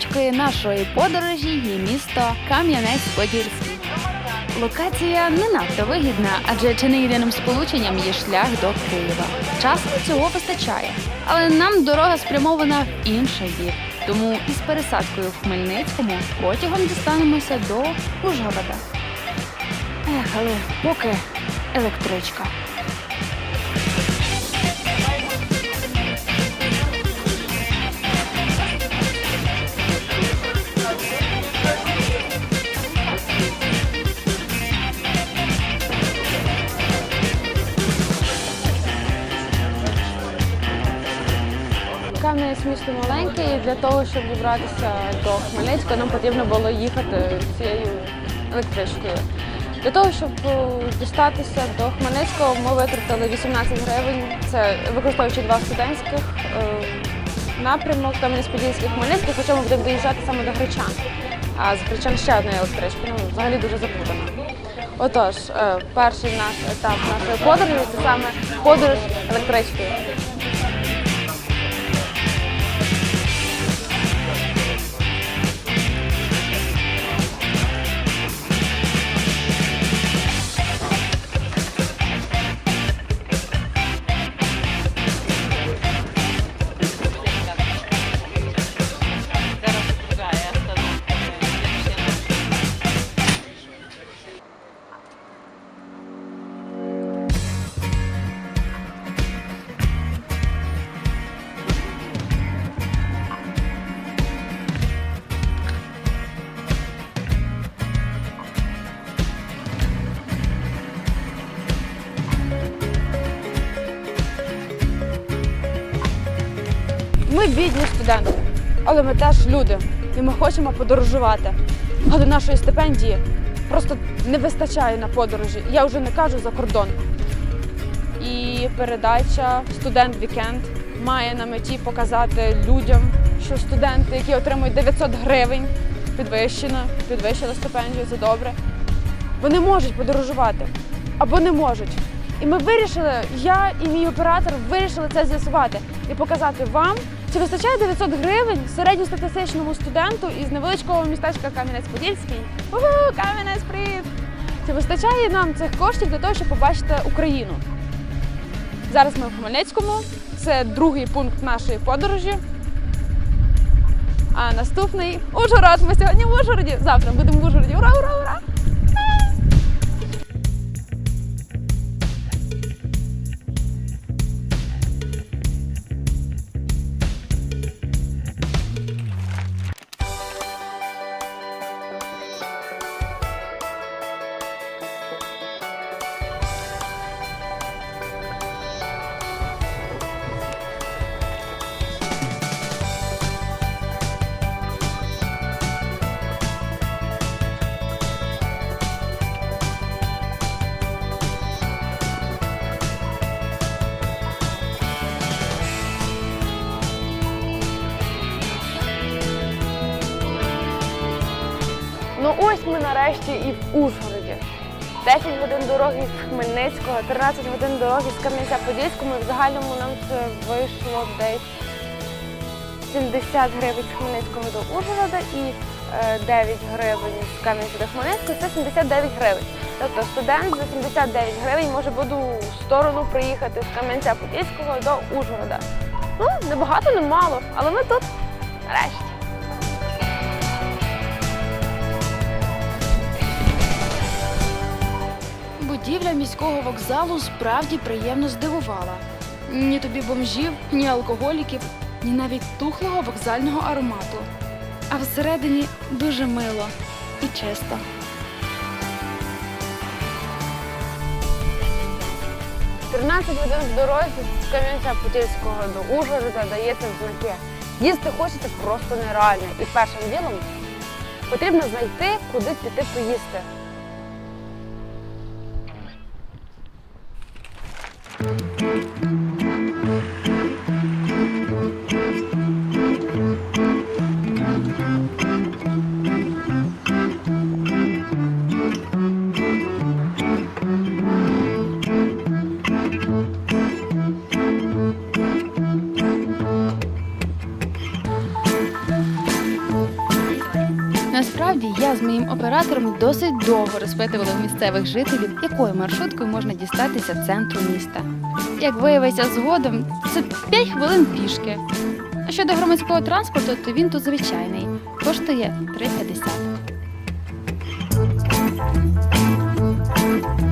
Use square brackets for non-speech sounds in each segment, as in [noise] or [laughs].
Точкою нашої подорожі є місто Кам'янець-Подільський. Локація не надто вигідна, адже чи не єдиним сполученням є шлях до Києва. Часу цього вистачає, але нам дорога спрямована в інший бік. Тому із пересадкою в Хмельницькому потягом дістанемося до Ужгорода. Ех, але поки електричка. Для того, щоб дібратися до Хмельницького, нам потрібно було їхати цією електричкою. Для того, щоб е, дістатися до Хмельницького, ми витратили 18 гривень. Це використовуючи два студентських е, напрямок Кам'янець-Подільський Хмельницький, хоча ми будемо доїжджати саме до Гречан. А з Гречан ще одної електрички. Ну, взагалі дуже запутано. Отож, е, перший наш етап нашої подорожі це саме подорож електричкою. Але ми теж люди. І ми хочемо подорожувати. Але нашої стипендії просто не вистачає на подорожі. Я вже не кажу за кордон. І передача Студент Вікенд має на меті показати людям, що студенти, які отримують 900 гривень, підвищено, підвищили стипендію, це добре. Вони можуть подорожувати або не можуть. І ми вирішили, я і мій оператор вирішили це з'ясувати і показати вам, чи вистачає 900 гривень середньостатистичному студенту із невеличкого містечка Кам'янець-Подільський. Угу, Кам'янець, привіт! Чи вистачає нам цих коштів для того, щоб побачити Україну? Зараз ми в Хмельницькому. Це другий пункт нашої подорожі. А наступний Ужгород. Ми сьогодні в Ужгороді. Завтра будемо в Ужгороді. Ура, ура, ура! Нарешті і в Ужгороді. 10 годин дороги з Хмельницького, 13 годин дороги з Кам'янця-Подільського. І в загальному нам це вийшло десь 70 гривень з Хмельницького до Ужгорода і е, 9 гривень з Кам'янця до Хмельницького це 79 гривень. Тобто студент за 79 гривень може буде у сторону приїхати з Кам'янця-Подільського до Ужгорода. Ну, не багато, не мало, але ми тут нарешті. Будівля міського вокзалу справді приємно здивувала. Ні тобі бомжів, ні алкоголіків, ні навіть тухлого вокзального аромату. А всередині дуже мило і чисто. – 13 годин в дорозі з Кам'янця-Подільського до Ужгорода дається знаки. Їсти хочеться просто нереально. І першим ділом потрібно знайти, куди піти поїсти. Thank you. Насправді я з моїм оператором досить довго розпитувала в місцевих жителів, якою маршруткою можна дістатися центру міста. Як виявилося згодом, це 5 хвилин пішки. А щодо громадського транспорту, то він тут звичайний. Коштує 3,50.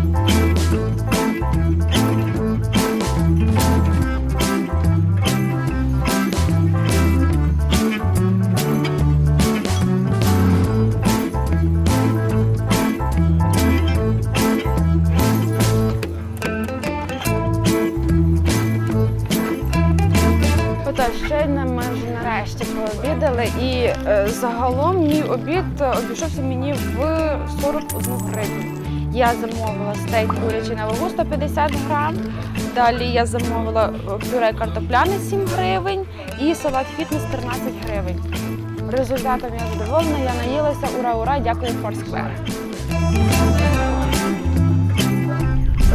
Щойно ми нарешті пообідали, і е, загалом мій обід обійшовся мені в 41 гривню. Я замовила стейк курячий на вагу 150 грам. Далі я замовила е, пюре картопляне 7 гривень і салат фітнес 13 гривень. Результатом я задоволена, я наїлася. Ура, ура, дякую Foursquare.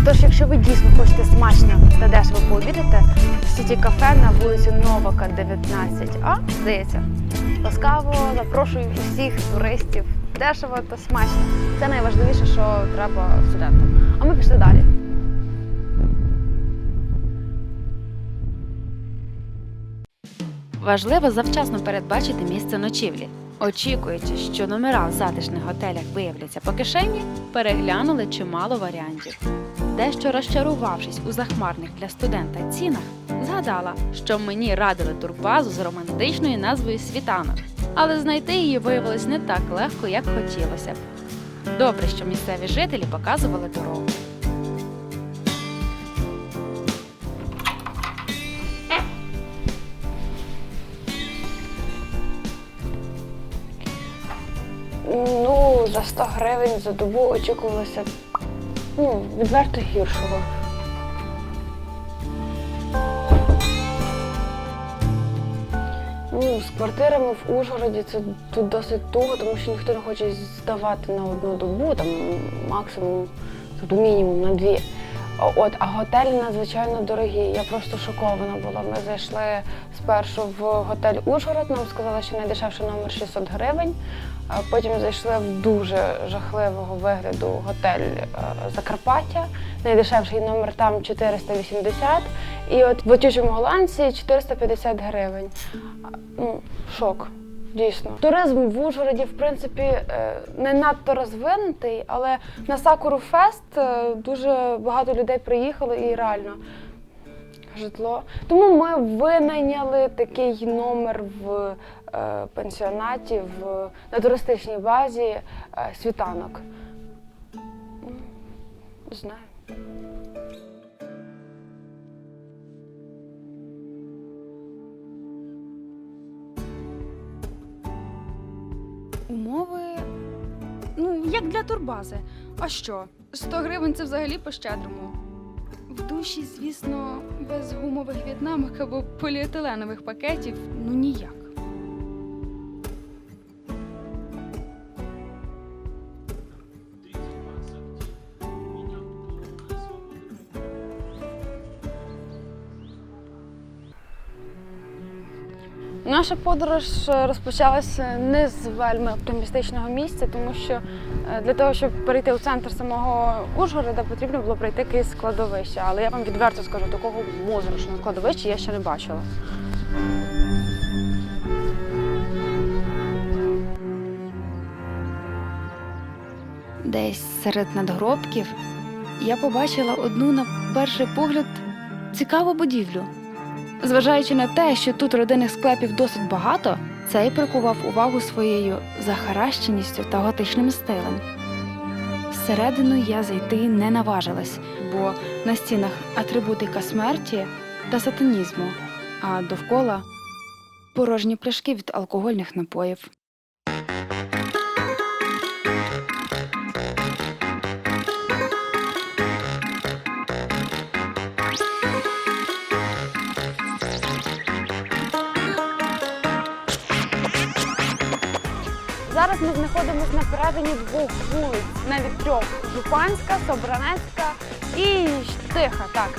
Отож, якщо ви дійсно хочете смачно та дешево пообідати, в сіті кафе на вулиці Новака, 19А, здається, ласкаво запрошую усіх туристів. Дешево та смачно. Це найважливіше, що треба студентам. А ми пішли далі. Важливо завчасно передбачити місце ночівлі. Очікуючи, що номера в затишних готелях виявляться по кишені, переглянули чимало варіантів. Дещо розчарувавшись у захмарних для студента цінах, згадала, що мені радили турбазу з романтичною назвою Світанок, але знайти її виявилось не так легко, як хотілося б. Добре, що місцеві жителі показували дорогу. Ну, за 100 гривень за добу очікувалося ну, відверто гіршого. Ну, з квартирами в Ужгороді це тут досить туго, тому що ніхто не хоче здавати на одну добу, там максимум, тобто мінімум на дві. От, а готелі надзвичайно дорогі. Я просто шокована була. Ми зайшли спершу в готель Ужгород, нам сказали, що найдешевший номер 600 гривень. А Потім зайшли в дуже жахливого вигляду готель е, Закарпаття. Найдешевший номер там 480. І от в летючому голландці 450 гривень. Ну, шок. Дійсно, туризм в Ужгороді, в принципі, е, не надто розвинутий, але на Сакуру Фест е, дуже багато людей приїхало і реально житло. Тому ми винайняли такий номер в е, пенсіонаті в, на туристичній базі світанок. Не знаю. Умови. Ну, як для турбази. А що? 100 гривень це взагалі по-щедрому. В душі, звісно, без гумових в'єтнамок або поліетиленових пакетів ну ніяк. Наша подорож е, розпочалася не з вельми оптимістичного місця, тому що е, для того, щоб перейти у центр самого Ужгорода, потрібно було пройти якесь складовище. Але я вам відверто скажу, такого моторошного складовища я ще не бачила. Десь серед надгробків я побачила одну на перший погляд цікаву будівлю. Зважаючи на те, що тут родинних склепів досить багато, цей прикував увагу своєю захаращеністю та готичним стилем. Всередину я зайти не наважилась, бо на стінах атрибутика смерті та сатанізму, а довкола порожні пляшки від алкогольних напоїв. Зараз ми знаходимося на перетині двох вулиць, навіть трьох: Жупанська, Собранецька і Тиха. Так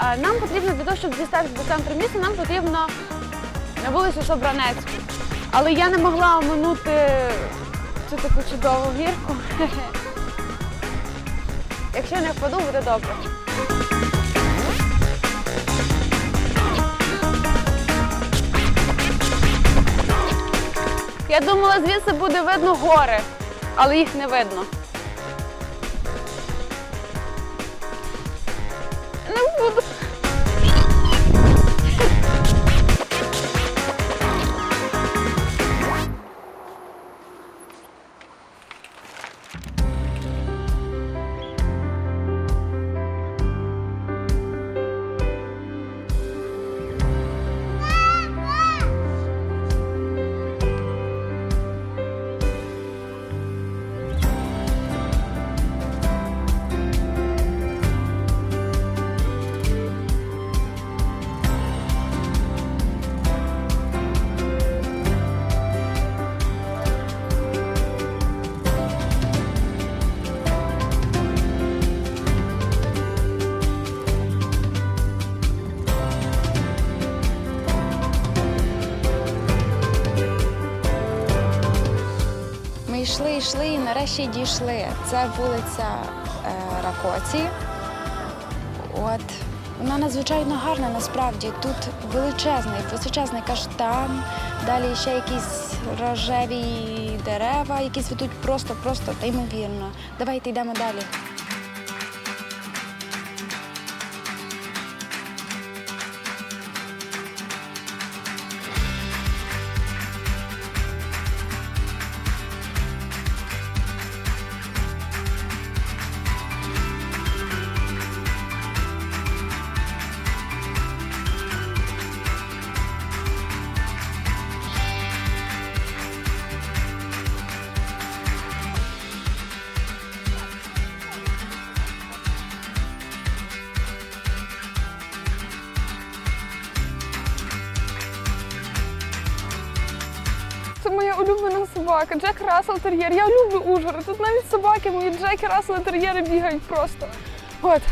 Е, нам потрібно для того, щоб дістатися до центру міста, нам потрібно на вулицю Собранецьку. Але я не могла оминути цю таку чудову гірку. [laughs] Якщо не впаду, буде добре. Я думала, звідси буде видно гори, але їх не видно. Йшли, і нарешті дійшли. Це вулиця е, Ракоці. От. Вона надзвичайно гарна насправді. Тут величезний, височезний каштан, далі ще якісь рожеві дерева, які цвітуть просто-просто та ймовірно. Давайте йдемо далі. Це моя улюблена собака, Джек Рассел Тер'єр. Я люблю Ужгород. Тут навіть собаки, мої Джеки Рассел Тер'єри бігають просто. От.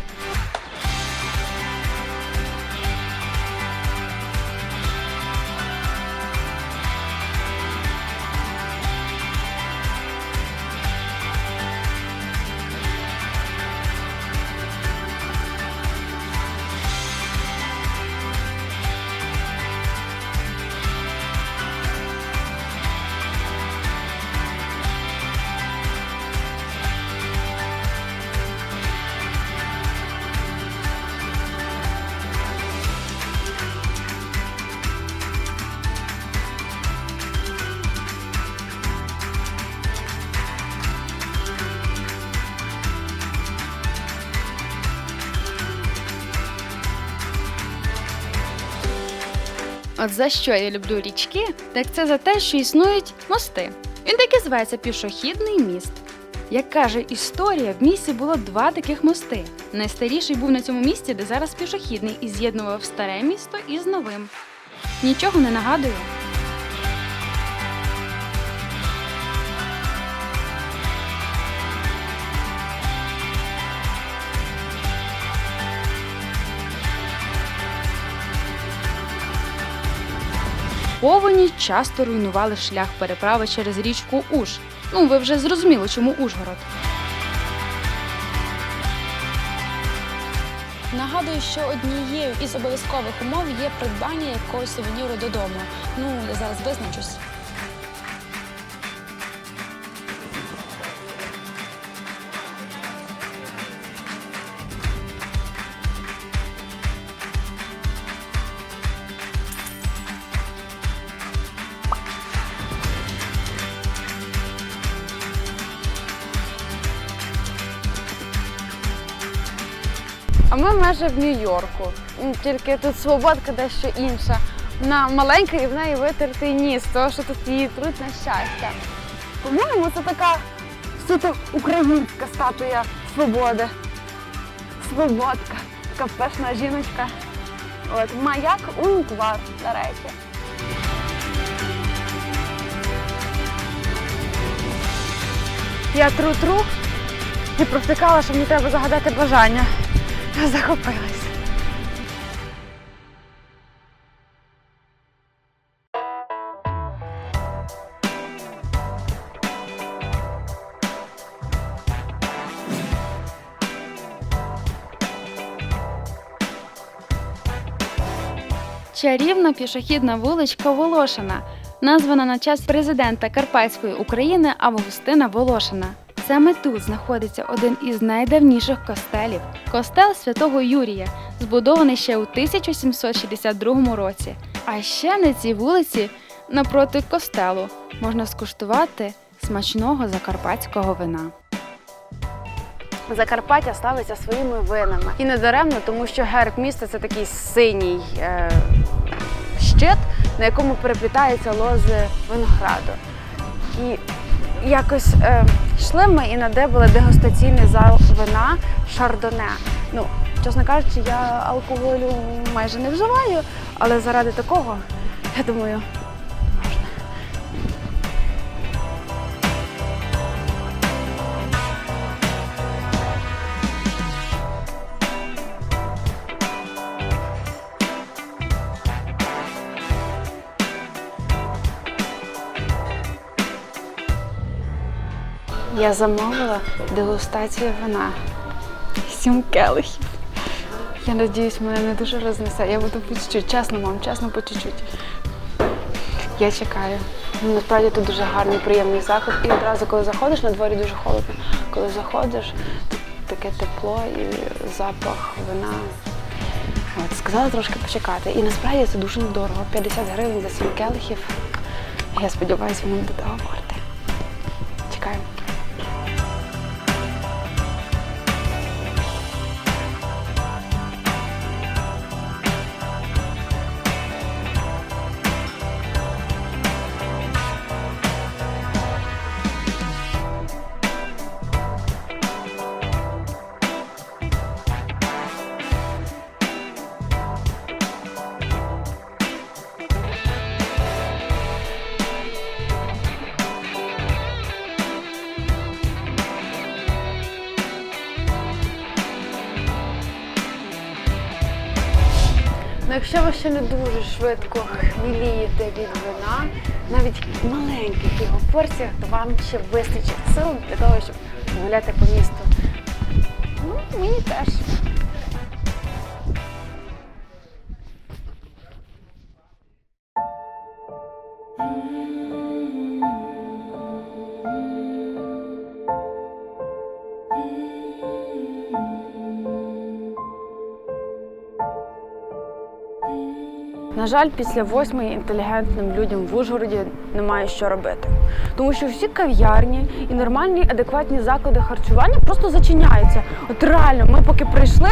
От за що я люблю річки, так це за те, що існують мости. Він так і зветься пішохідний міст. Як каже історія, в місті було два таких мости. Найстаріший був на цьому місці, де зараз пішохідний, і з'єднував старе місто із новим. Нічого не нагадує. Повені часто руйнували шлях переправи через річку Уж. Ну, ви вже зрозуміли, чому Ужгород. Нагадую, що однією із обов'язкових умов є придбання якогось сувеніру додому. Ну, я зараз визначусь. А ми майже в Нью-Йорку. Тільки тут свободка дещо інша. Вона маленька і в неї витертий ніс, тому що тут її труть на щастя. По-моєму, це така суто українська статуя свободи. Свободка. Така пишна жіночка. От, маяк Унквар, до речі. Я тру-тру і провтикала, що мені треба загадати бажання захопилась. Чарівна пішохідна вуличка Волошина, названа на час президента Карпатської України Августина Волошина. Саме тут знаходиться один із найдавніших костелів костел святого Юрія, збудований ще у 1762 році. А ще на цій вулиці, напроти костелу, можна скуштувати смачного закарпатського вина. Закарпаття славиться своїми винами. І не даремно, тому що герб міста це такий синій е, щит, на якому переплітаються лози винограду. І якось е, йшли ми і надибали дегустаційний зал вина Шардоне. Ну, чесно кажучи, я алкоголю майже не вживаю, але заради такого, я думаю, Я замовила дегустацію вина. Сім келихів. Я надіюсь, мене не дуже рознесе. Я буду по чуть-чуть. Чесно, мам, чесно, по чуть-чуть. Я чекаю. Ну, Насправді тут дуже гарний, приємний заклад. І одразу, коли заходиш, на дворі дуже холодно. Коли заходиш, тут таке тепло і запах вина. От, сказала трошки почекати. І насправді це дуже недорого. 50 гривень за 7 келихів. Я сподіваюся, воно буде того якщо ви ще не дуже швидко хмілієте від вина, навіть в маленьких його порціях, то вам ще вистачить сил для того, щоб гуляти по місту. Ну, мені теж. На жаль, після восьмої інтелігентним людям в Ужгороді немає що робити. Тому що всі кав'ярні і нормальні адекватні заклади харчування просто зачиняються. От реально, ми поки прийшли,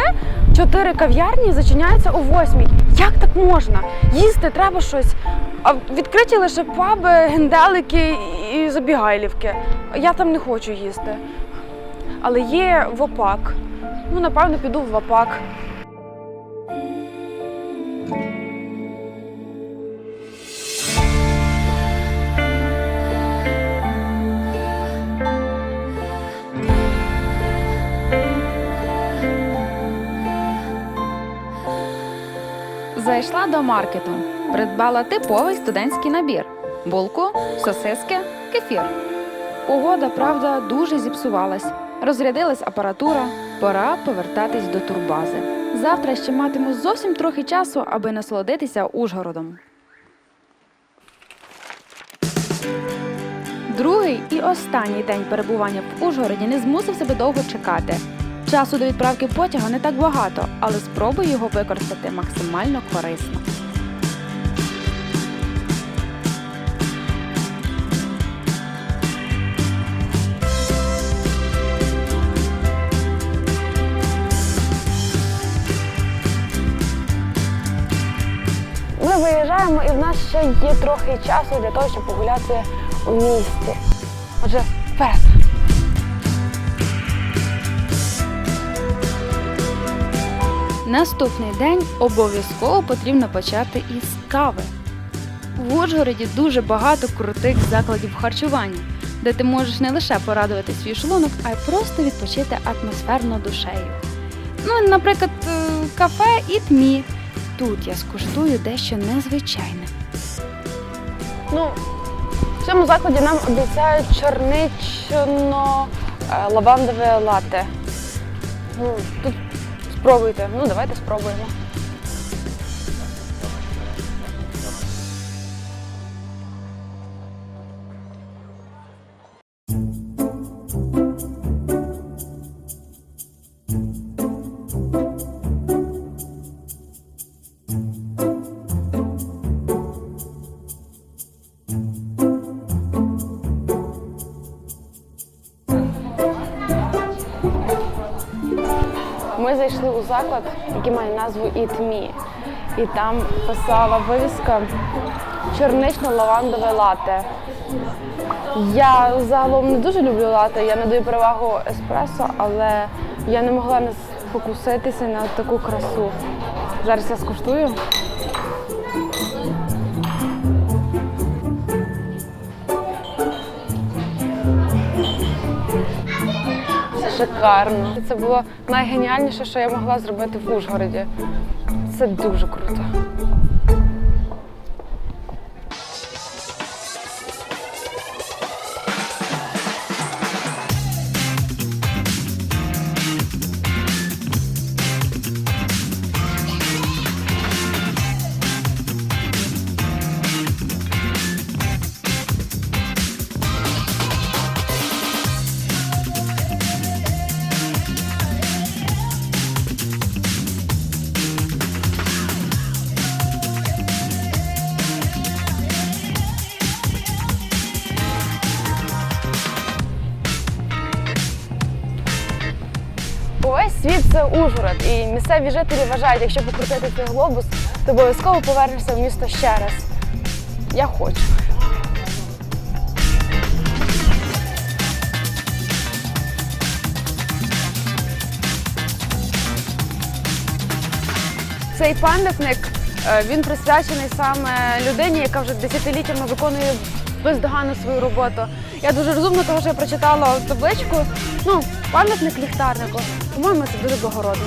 чотири кав'ярні зачиняються о восьмій. Як так можна? Їсти треба щось. А відкриті лише паби, генделики і забігайлівки. Я там не хочу їсти. Але є вопак. Ну, напевно, піду в вопак. Зайшла до маркету, придбала типовий студентський набір: булку, сосиски, кефір. Погода, правда, дуже зіпсувалась. Розрядилась апаратура. Пора повертатись до турбази. Завтра ще матиму зовсім трохи часу, аби насолодитися Ужгородом. Другий і останній день перебування в Ужгороді не змусив себе довго чекати. Часу до відправки потяга не так багато, але спробую його використати максимально корисно. Ми виїжджаємо і в нас ще є трохи часу для того, щоб погуляти у місті. Отже, вперед! Наступний день обов'язково потрібно почати із кави. В Ужгороді дуже багато крутих закладів харчування, де ти можеш не лише порадувати свій шлунок, а й просто відпочити атмосферно душею. Ну, наприклад, е, кафе Ітмі. Тут я скуштую дещо незвичайне. Ну, в цьому закладі нам обіцяють чорнично-лавандове латте. Ну, тут спробуйте. Ну, давайте спробуємо. Зайшли у заклад, який має назву Me. І там писала вивіска чорнично-лавандове лате. Я загалом не дуже люблю лате, я надаю перевагу еспресо, але я не могла не спокуситися на таку красу. Зараз я скуштую. Шикарно. Це було найгеніальніше, що я могла зробити в Ужгороді. Це дуже круто. Ужгород, і місцеві жителі вважають, якщо покрутити цей глобус, то обов'язково повернешся в місто ще раз. Я хочу. Цей пам'ятник е, він присвячений саме людині, яка вже десятиліттями виконує бездоганно свою роботу. Я дуже розумно, тому що я прочитала табличку. Ну, пам'ятник ліхтарнику. По-моєму, це дуже благородно.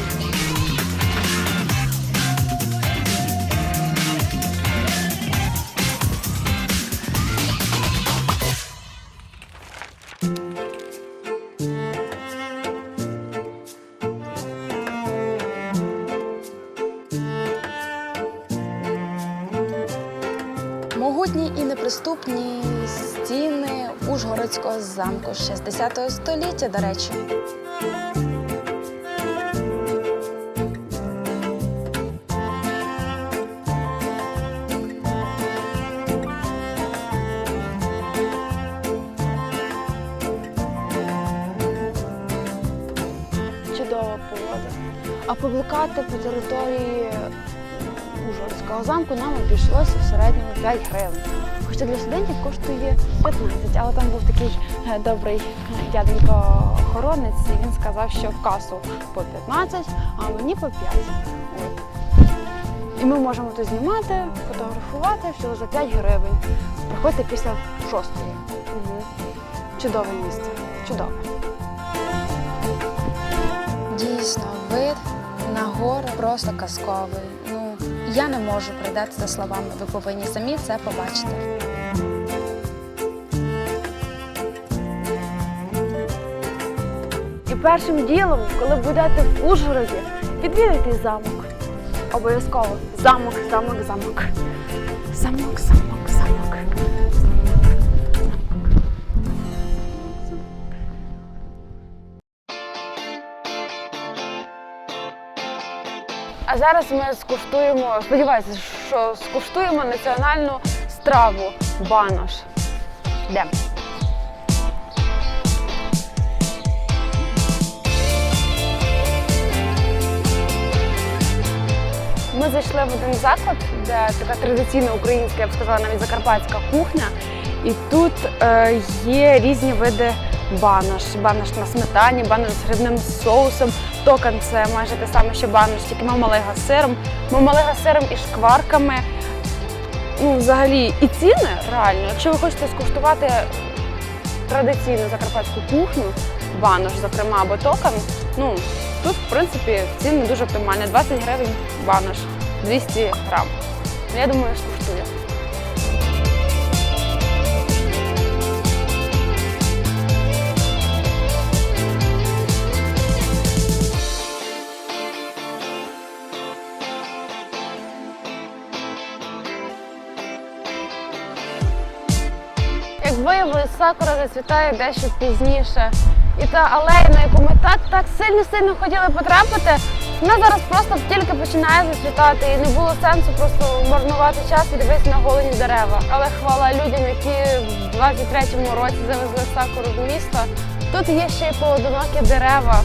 Могутні і неприступні Ужгородського замку з 60 століття, до речі. Чудова погода. А поблукати по території Ужгородського замку нам обійшлося в середньому 5 гривень. Хоча для студентів коштує 15, але там був такий е, добрий дяденько охоронець, і він сказав, що в касу по 15, а мені по 5. От. І ми можемо тут знімати, фотографувати всього за 5 гривень. Приходьте після шостої. Угу. Чудове місце. Чудове. Дійсно, вид на гори просто казковий. Ну, я не можу передати це словами. Ви повинні самі це побачити. Першим ділом, коли будете в Ужгороді, відвідайте замок. Обов'язково замок, замок, замок. Замок, замок, замок. А зараз ми скуштуємо, сподіваюся, що скуштуємо національну страву банош. Йдемо. Ми зайшли в один заклад, де така традиційна українська, я б сказала, навіть закарпатська кухня. І тут е, є різні види банош. Банош на сметані, банош з грибним соусом. Токан це майже те саме, що банош, тільки мамалига з сиром. Мамалига з сиром і шкварками. Ну, взагалі, і ціни реально, якщо ви хочете скуштувати традиційну закарпатську кухню, банош, зокрема, або токан, ну, тут, в принципі, ціни дуже оптимальні. 20 гривень банош, 200 грам. Ну, Я думаю, скуштую. Як виявилось, сакура зацвітає дещо пізніше. І та алея, на яку ми так так сильно-сильно хотіли потрапити, вона зараз просто тільки починає зацвітати, і не було сенсу просто марнувати час і дивитися на голені дерева. Але хвала людям, які в 23-му році завезли сакуру в місто. Тут є ще й поодинокі дерева.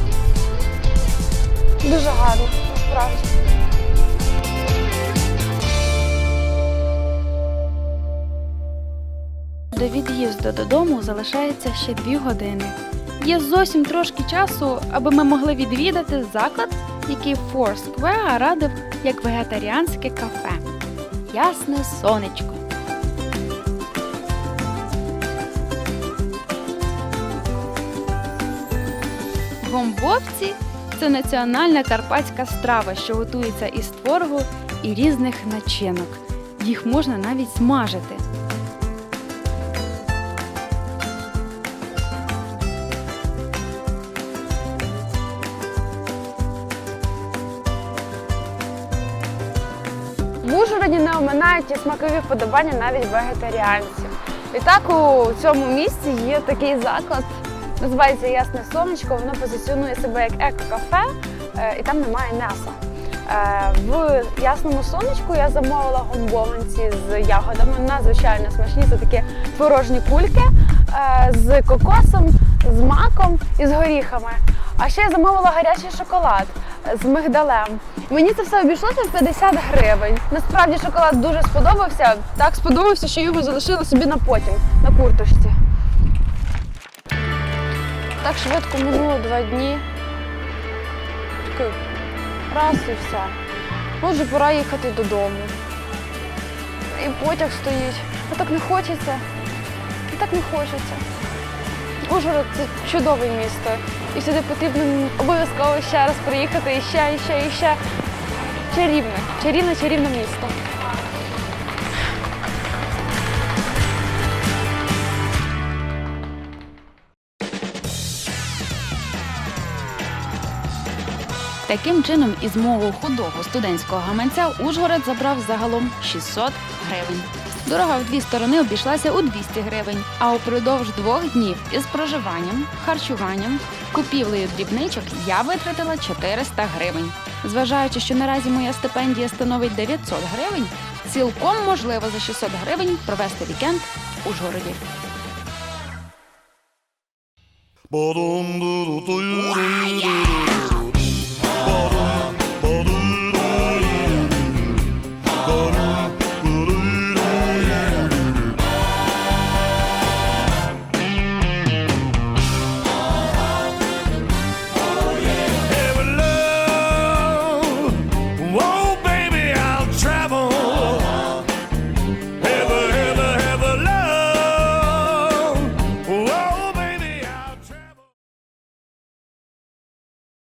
Дуже гарно, насправді. До від'їзду додому залишається ще дві години. Є зовсім трошки часу, аби ми могли відвідати заклад, який Foursquare радив як вегетаріанське кафе. Ясне сонечко. Гомбовці це національна карпатська страва, що готується із творогу і різних начинок. Їх можна навіть смажити. Не оминають ті смакові вподобання навіть вегетаріанців. І так у цьому місці є такий заклад, називається Ясне Сонечко. Воно позиціонує себе як еко-кафе, е, і там немає м'яса. Е, В ясному сонечку я замовила гомбованці з ягодами. Надзвичайно смачні. Це такі творожні кульки з кокосом, з маком і з горіхами. А ще я замовила гарячий шоколад з мигдалем. Мені це все обійшлося в 50 гривень. Насправді шоколад дуже сподобався. Так сподобався, що його залишила собі на потім, на курточці. Так швидко минуло два дні. Раз і все. Може, пора їхати додому. І потяг стоїть. А так не хочеться. Так не хочеться. Ужгород це чудове місто. І сюди потрібно обов'язково ще раз приїхати і ще, і ще, і ще. Чарівне, чарівне, чарівне місто. Таким чином, із мого худого студентського гаманця Ужгород забрав загалом 600 гривень. Дорога в дві сторони обійшлася у 200 гривень, а упродовж двох днів із проживанням, харчуванням, купівлею дрібничок я витратила 400 гривень. Зважаючи, що наразі моя стипендія становить 900 гривень, цілком можливо за 600 гривень провести вікенд в Ужгороді. Ba-dum-du-du-du-du-du.